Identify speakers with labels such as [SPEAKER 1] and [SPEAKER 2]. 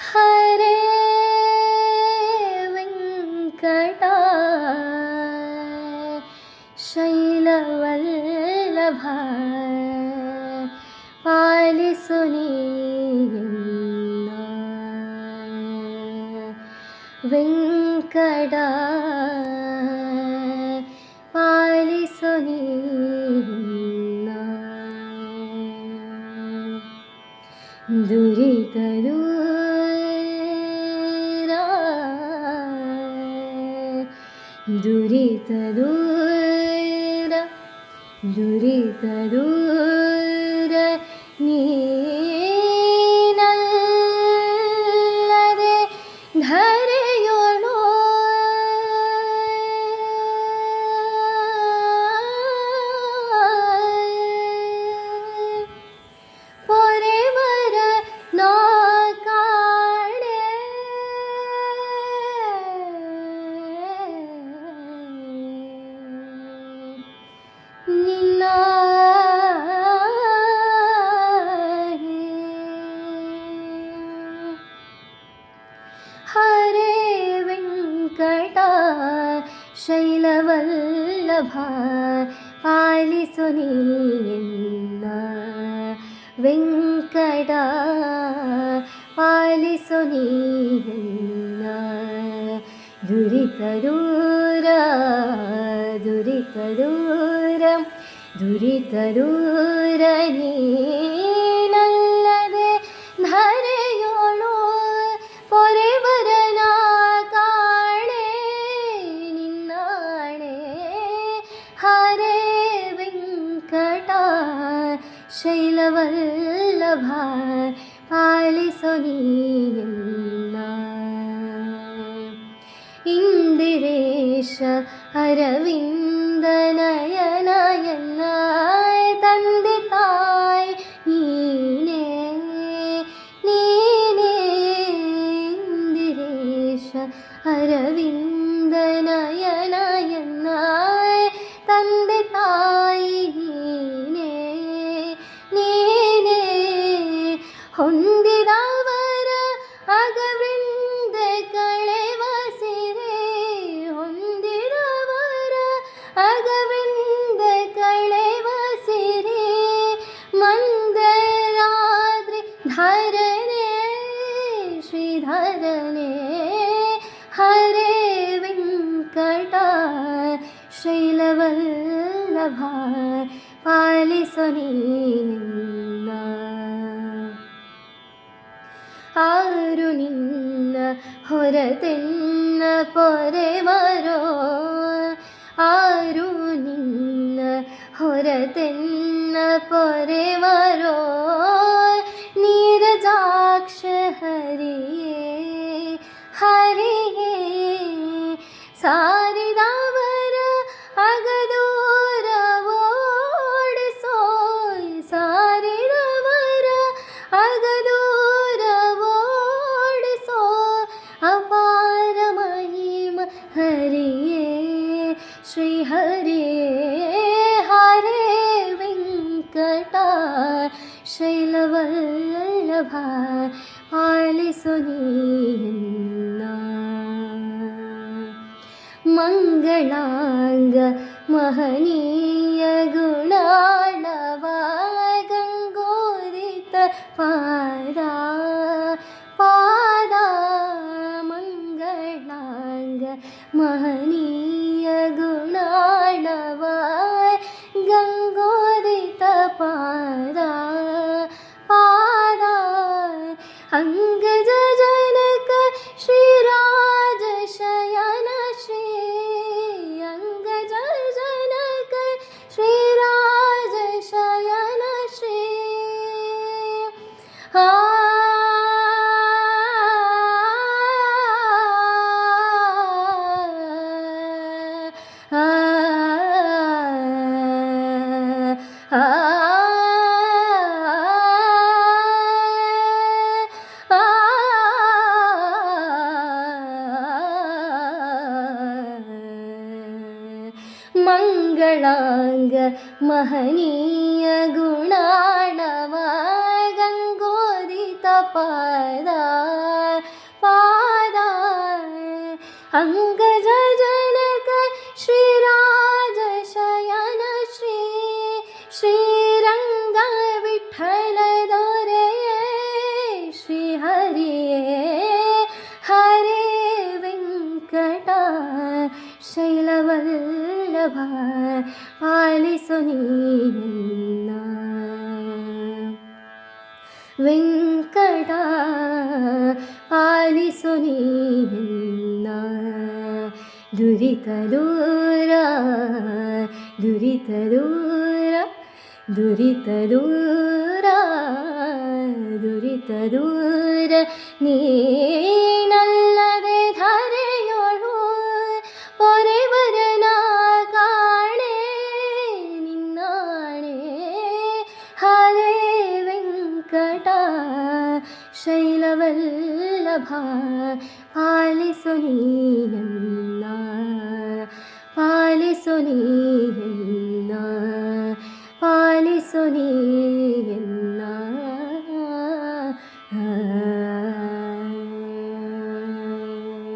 [SPEAKER 1] ഹരേ വെങ്കട. ശൈലവല്ലഭ. പാലിസു നീയെന്ന വെങ്കട. പാലിസു നീയെന്ന दुरितदूर दुरितदूर। ശൈലവല്ലഭ പാലിസു നീയെന്ന വെങ്കട പാലിസു നീയെന്ന ദുരിതദൂര ദുരിതദൂരം ദുരിതദൂര ശൈലവല്ലഭ പാലിസു ഇന്ദിരേശ അരവിന്ദനയനയനായ ಶ್ರೀಧರನೆ ಹರೇ ವೆಂಕಟ ಶೈಲವಲ್ಲಭ ಪಾಲಿಸು ನೀನ್ನ ಆರು ನಿನ್ನ ಹೊರತೆನ್ನ ಪೊರೆವರೋ ಆರು ನಿನ್ನ ಹೊರತೆನ್ನ ಪೊರೆವರೋ ನೀರಜಾಕ್ಷ ಹರಿಯೇ ഹരിയേ സാരിതാവര അകദൂരവോട് സോയ് സാരിതാവര അകദൂരവോട് സോ അപാരമഹിമ ഹരിയേ ശ്രീ ഹരിയേ ഹരേ വെങ്കട ശൈലവല്ലഭ പാലിസുനീ ಮಂಗಳಾಂಗ ಮಹನೀಯ ಗುಣಾಣವ ಗಂಗೋದಿತ മഹനീയ ഗുണാണവ ഗംഗോദിത പാദാ പാലിസു നീയെന്ന വെങ്കട പാലിസു നീയെന്ന ദുരിത ദൂര ദുരിത ദൂര നീ ഹരേ വെങ്കട ശൈലവല്ലഭ പാലി സുനീയ പാലി സുനീയ പാലി സുനീയ